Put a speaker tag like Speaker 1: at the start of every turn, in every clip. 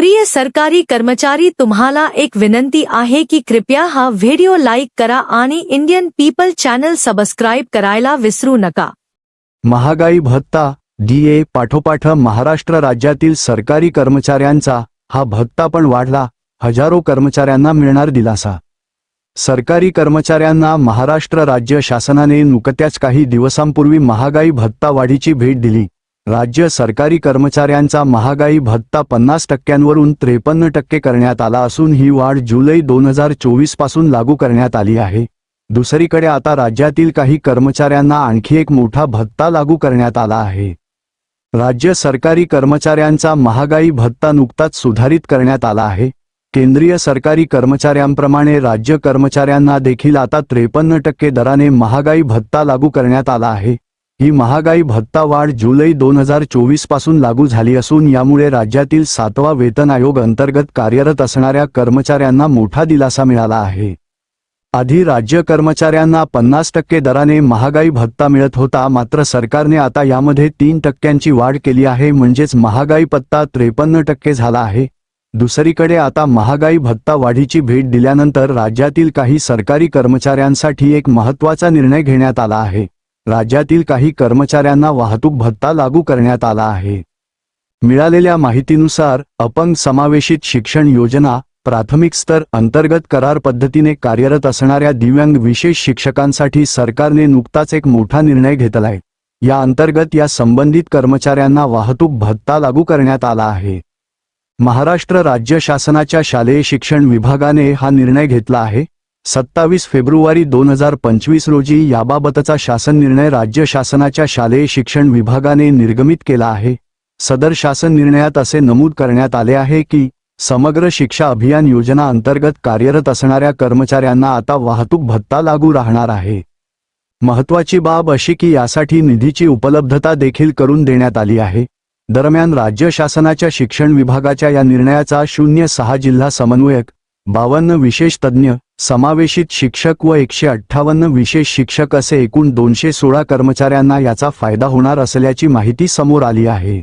Speaker 1: प्रिय सरकारी कर्मचारी तुम्हाला एक विनंती आहे की कृपया हा व्हिडिओ लाईक करा आणि इंडियन पीपल चॅनल सबस्क्राईब करायला विसरू नका.
Speaker 2: महागाई भत्ता डीए पाठोपाठ महाराष्ट्र राज्यातील सरकारी कर्मचाऱ्यांचा हा भत्ता पण वाढला. हजारो कर्मचाऱ्यांना मिळणार दिलासा. सरकारी कर्मचाऱ्यांना महाराष्ट्र राज्य शासनाने नुकत्याच काही दिवसांपूर्वी महागाई भत्ता वाढीची भेट दिली. राज्य सरकारी कर्मचाऱ्यांचा महागाई भत्ता पन्नास टक्क्यांवरून त्रेपन्न टक्के करण्यात आला असून ही वाढ जुलै दोन हजार चोवीसपासून लागू करण्यात आली आहे. दुसरीकडे आता राज्यातील काही कर्मचाऱ्यांना आणखी एक मोठा भत्ता लागू करण्यात आला आहे. राज्य सरकारी कर्मचाऱ्यांचा महागाई भत्ता नुकताच सुधारित करण्यात आला आहे. केंद्रीय सरकारी कर्मचाऱ्यांप्रमाणे राज्य कर्मचाऱ्यांना देखील आता त्रेपन्न टक्के दराने महागाई भत्ता लागू करण्यात आला आहे. ही महागाई भत्ता वाढ जुलै दोन हजार चोवीसपासून लागू झाली असून यामुळे राज्यातील सातवा वेतन आयोग अंतर्गत कार्यरत असणाऱ्या कर्मचाऱ्यांना मोठा दिलासा मिळाला आहे. आधी राज्य कर्मचाऱ्यांना पन्नास टक्के दराने महागाई भत्ता मिळत होता मात्र सरकारने आता यामध्ये तीन टक्क्यांची वाढ केली आहे म्हणजेच महागाई पत्ता त्रेपन्न टक्के झाला आहे. दुसरीकडे आता महागाई भत्ता वाढीची भेट दिल्यानंतर राज्यातील काही सरकारी कर्मचाऱ्यांसाठी एक महत्त्वाचा निर्णय घेण्यात आला आहे. राज्यातील काही कर्मचाऱ्यांना वाहतूक भत्ता लागू करण्यात आला आहे. मिळालेल्या माहितीनुसार अपंग समावेशित शिक्षण योजना प्राथमिक स्तर अंतर्गत करार पद्धतीने कार्यरत असणाऱ्या दिव्यांग विशेष शिक्षकांसाठी सरकारने नुकताच एक मोठा निर्णय घेतलाय. या अंतर्गत या संबंधित कर्मचाऱ्यांना वाहतूक भत्ता लागू करण्यात आला आहे. महाराष्ट्र राज्य शासनाच्या शालेय शिक्षण विभागाने हा निर्णय घेतला आहे. सत्तावीस फेब्रुवारी दोन हजार पंचवीस रोजी याबाबतचा शासन निर्णय राज्य शासनाच्या शालेय शिक्षण विभागाने निर्गमित केला आहे. सदर शासन निर्णयात असे नमूद करण्यात आले आहे की समग्र शिक्षा अभियान योजना अंतर्गत कार्यरत असणाऱ्या कर्मचाऱ्यांना आता वाहतूक भत्ता लागू राहणार आहे. महत्वाची बाब अशी की यासाठी निधीची उपलब्धता देखील करून देण्यात आली आहे. दरम्यान राज्य शासनाच्या शिक्षण विभागाच्या या निर्णयाचा शून्य सहा जिल्हा समन्वयक बावन्न विशेष तज्ज्ञ समावेशित शिक्षक व एकशे अठ्ठावन्न विशेष शिक्षक असे एकूण दोनशे सोळा कर्मचाऱ्यांना याचा फायदा होणार असल्याची माहिती समोर आली आहे.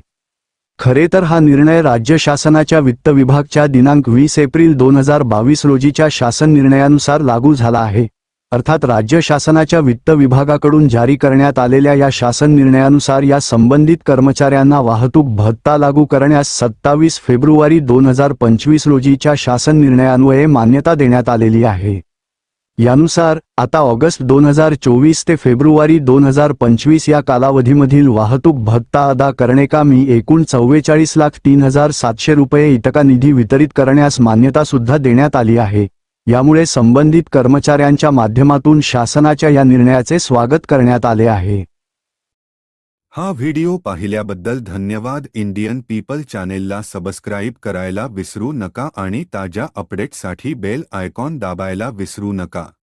Speaker 2: खरे तर हा निर्णय राज्य शासनाच्या वित्त विभागच्या दिनांक वीस एप्रिल दोन हजार बावीस रोजीच्या शासन निर्णयानुसार लागू झाला आहे. अर्थात राज्य शासनाच्या वित्त विभागाकडून जारी करण्यात आलेल्या या शासन निर्णयानुसार या संबंधित कर्मचाऱ्यांना वाहतूक भत्ता लागू करण्यास सत्तावीस फेब्रुवारी दोन हजार पंचवीस रोजीच्या शासन निर्णयान्वये मान्यता देण्यात आलेली आहे. यानुसार आता ऑगस्ट दोन हजार चोवीस ते फेब्रुवारी दोन हजार पंचवीस या कालावधीमधील वाहतूक भत्ता अदा करणे कामी एकूण चव्वेचाळीस लाख तीन हजार सातशे रुपये इतका निधी वितरित करण्यास मान्यता सुद्धा देण्यात आली आहे. यामुळे संबंधित कर्मचाऱ्यांच्या माध्यमातून शासनाच्या या निर्णयाचे स्वागत करण्यात आले आहे.
Speaker 3: हा व्हिडिओ पाहिल्याबद्दल धन्यवाद. इंडियन पीपल चॅनेलला सबस्क्राईब करायला विसरू नका आणि ताज्या अपडेटसाठी बेल आयकॉन दाबायला विसरू नका.